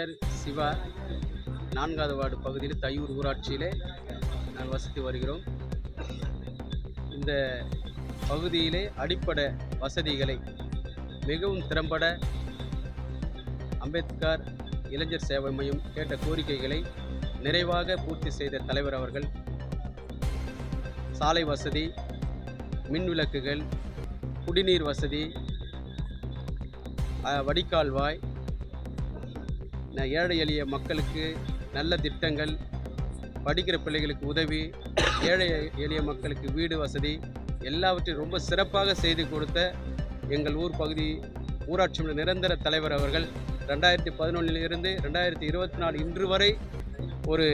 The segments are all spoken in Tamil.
பெயர் சிவா. நான்காவது வார்டு பகுதியில் தையூர் ஊராட்சியிலே நாங்கள் வசித்து வருகிறோம். இந்த பகுதியிலே அடிப்படை வசதிகளை மிகவும் திறம்பட அம்பேத்கர் இளைஞர் சேவை மையம் கேட்ட கோரிக்கைகளை நிறைவாக பூர்த்தி செய்த தலைவர் அவர்கள் சாலை வசதி மின் விளக்குகள் குடிநீர் வசதி வடிகால்வாய் ஏழை எளிய மக்களுக்கு நல்ல திட்டங்கள் படிக்கிற பிள்ளைகளுக்கு உதவி ஏழை எளிய மக்களுக்கு வீடு வசதி எல்லாவற்றையும் ரொம்ப சிறப்பாக செய்து கொடுத்த எங்கள் ஊர் பகுதி ஊராட்சி நிரந்தர தலைவர் அவர்கள் ரெண்டாயிரத்தி பதினொன்றிலிருந்து ரெண்டாயிரத்தி இருபத்தி நாலு இன்று வரை ஒரு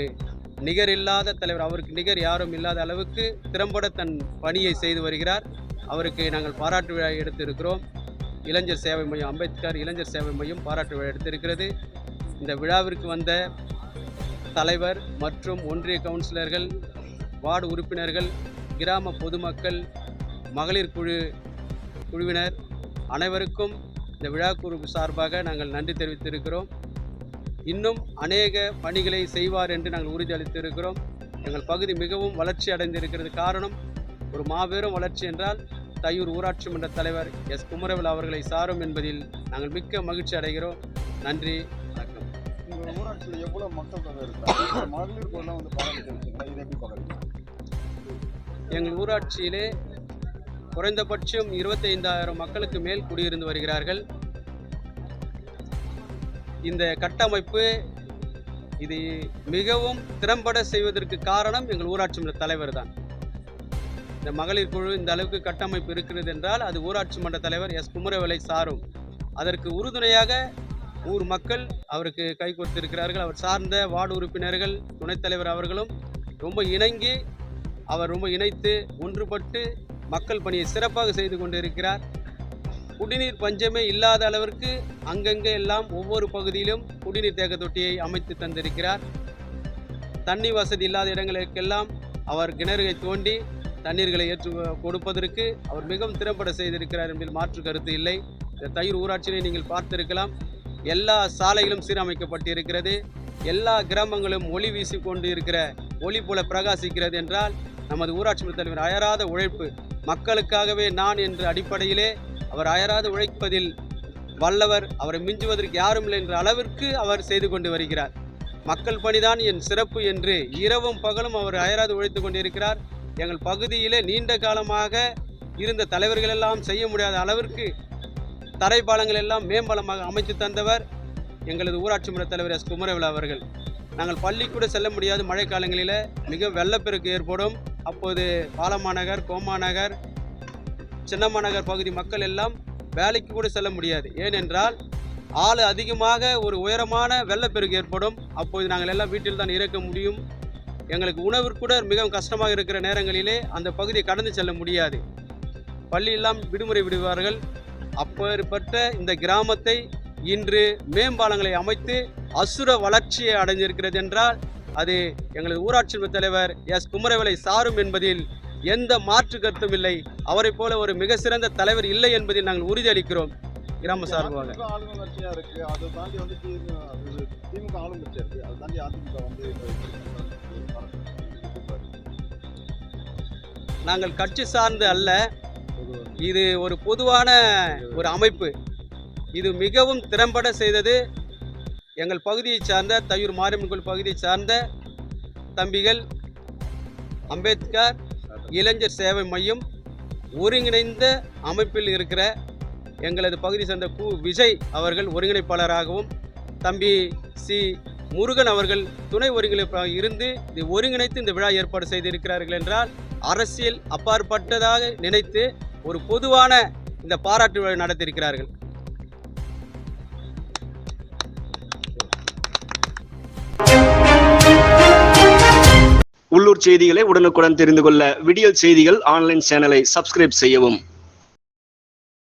நிகர் இல்லாத தலைவர் அவருக்கு நிகர் யாரும் இல்லாத அளவுக்கு திறம்பட தன் பணியை செய்து வருகிறார். அவருக்கு நாங்கள் பாராட்டு விழா எடுத்திருக்கிறோம். இளைஞர் சேவை மையம் அம்பேத்கர் இளைஞர் சேவை மையம் பாராட்டு விழா எடுத்திருக்கிறது. இந்த விழாவிற்கு வந்த தலைவர் மற்றும் ஒன்றிய கவுன்சிலர்கள் வார்டு உறுப்பினர்கள் கிராம பொதுமக்கள் மகளிர் குழு குழுவினர் அனைவருக்கும் இந்த விழா குழு சார்பாக நாங்கள் நன்றி தெரிவித்திருக்கிறோம். இன்னும் அநேக பணிகளை செய்வார் என்று நாங்கள் உறுதியளித்திருக்கிறோம் எங்கள் பகுதி மிகவும் வளர்ச்சி அடைந்திருக்கிறது. காரணம் ஒரு மாபெரும் வளர்ச்சி என்றால் தையூர் ஊராட்சி மன்ற தலைவர் எஸ். குமரவேல் அவர்களை சாரும் என்பதில் நாங்கள் மிக்க மகிழ்ச்சி அடைகிறோம். நன்றி. வணக்கம் எவ்வளோ மக்கள் தொகை இருக்கிறாங்க மகளிர் வந்து பாராட்டு இதை எப்படி பார்க்குறீங்க? எங்கள் ஊராட்சியிலே குறைந்தபட்சம் இருபத்தைந்தாயிரம் மக்களுக்கு மேல் குடியிருந்து வருகிறார்கள். இந்த கட்டமைப்பு இது மிகவும் திறம்பட செய்வதற்கு காரணம் எங்கள் ஊராட்சி மன்ற தலைவர் தான். இந்த மகளிர் குழு இந்த அளவுக்கு கட்டமைப்பு இருக்கிறது என்றால் அது ஊராட்சி மன்ற தலைவர் எஸ். குமரவேலை சாரும். அதற்கு உறுதுணையாக ஊர் மக்கள் அவருக்கு கை கொடுத்திருக்கிறார்கள். அவர் சார்ந்த வார்டு உறுப்பினர்கள் துணைத் தலைவர் அவர்களும் ரொம்ப இணங்கி அவர் ரொம்ப இணைத்து ஒன்றுபட்டு மக்கள் பணியை சிறப்பாக செய்து கொண்டிருக்கிறார். குடிநீர் பஞ்சமே இல்லாத அளவிற்கு அங்கங்கே எல்லாம் ஒவ்வொரு பகுதியிலும் குடிநீர் தேக்க தொட்டியை அமைத்து தந்திருக்கிறார். தண்ணி வசதி இல்லாத இடங்களுக்கெல்லாம் அவர் கிணறுகளை தோண்டி தண்ணீர்களை ஏற்று கொடுப்பதற்கு அவர் மிகவும் திறம்பட செய்திருக்கிறார் என்பதில் மாற்று கருத்து இல்லை. இந்த தயிர் ஊராட்சியை நீங்கள் பார்த்திருக்கலாம். எல்லா சாலைகளும் சீரமைக்கப்பட்டிருக்கிறது. எல்லா கிராமங்களும் ஒளி வீசி கொண்டு இருக்கிற ஒளி போல பிரகாசிக்கிறது என்றால் நமது ஊராட்சி மன்ற தலைவர் அயராத உழைப்பு. மக்களுக்காகவே நான் என்ற அடிப்படையிலே அவர் அயராது உழைப்பதில் வல்லவர் அவரை மிஞ்சுவதற்கு யாரும் இல்லை என்ற அளவிற்கு அவர் செய்து கொண்டு வருகிறார். மக்கள் பணிதான் என் சிறப்பு என்று இரவும் பகலும் அவர் அயராது உழைத்து கொண்டிருக்கிறார். எங்கள் பகுதியிலே நீண்ட காலமாக இருந்த தலைவர்கள் எல்லாம் செய்ய முடியாத அளவிற்கு தரைப்பாலங்கள் எல்லாம் மேம்பாலமாக அமைத்து தந்தவர் எங்களது ஊராட்சி மன்ற தலைவர் எஸ் குமரவிழா அவர்கள். நாங்கள் பள்ளி கூட செல்ல முடியாது மழைக்காலங்களில் மிக வெள்ளப்பெருக்கு ஏற்படும். அப்போது பாலமாநகர் கோமாநகர் சின்னமாநகர் பகுதி மக்கள் எல்லாம் வேலைக்கு கூட செல்ல முடியாது. ஏனென்றால் ஆள் அதிகமாக ஒரு உயரமான வெள்ளப்பெருக்கு ஏற்படும். அப்போது நாங்கள் எல்லாம் வீட்டில் தான் இறக்க முடியும். எங்களுக்கு உணவு கூட மிகவும் கஷ்டமாக இருக்கிற நேரங்களிலே அந்த பகுதியை கடந்து செல்ல முடியாது. பள்ளியெல்லாம் விடுமுறை விடுவார்கள். அப்பேற்பட்ட இந்த கிராமத்தை இன்று மேம்பாலங்களை அமைத்து அசுர வளர்ச்சியை அடைந்திருக்கிறது என்றால் அது எங்களது ஊராட்சி தலைவர் எஸ். குமரவேலை சாரும் என்பதில் எந்த மாற்று கருத்தும் இல்லை. அவரைப் போல ஒரு மிக சிறந்த தலைவர் இல்லை என்பதில் நாங்கள் உறுதியளிக்கிறோம் கிராம சார்பாக. நாங்கள் கட்சி சார்ந்து அல்ல. இது ஒரு பொதுவான ஒரு அமைப்பு. இது மிகவும் திறம்பட செய்தது. எங்கள் பகுதியை சார்ந்த தையூர் மாரியம்மன் கோயில் பகுதியை சார்ந்த தம்பிகள் அம்பேத்கர் இளைஞர் சேவை மையம் ஒருங்கிணைந்த அமைப்பில் இருக்கிற எங்களது பகுதி சேர்ந்த கு விஜய் அவர்கள் ஒருங்கிணைப்பாளராகவும் தம்பி சி முருகன் அவர்கள் துணை ஒருங்கிணைப்பாக இருந்து இது ஒருங்கிணைத்து இந்த விழா ஏற்பாடு செய்திருக்கிறார்கள் என்றால் அரசியல் அப்பாற்பட்டதாக நினைத்து ஒரு பொதுவான இந்த பாராட்டு விழா நடத்தியிருக்கிறார்கள். உள்ளூர் செய்திகளை உடனுக்குடன் தெரிந்து கொள்ள விடியல் செய்திகள் ஆன்லைன் சேனலை சப்ஸ்கிரைப் செய்யவும்.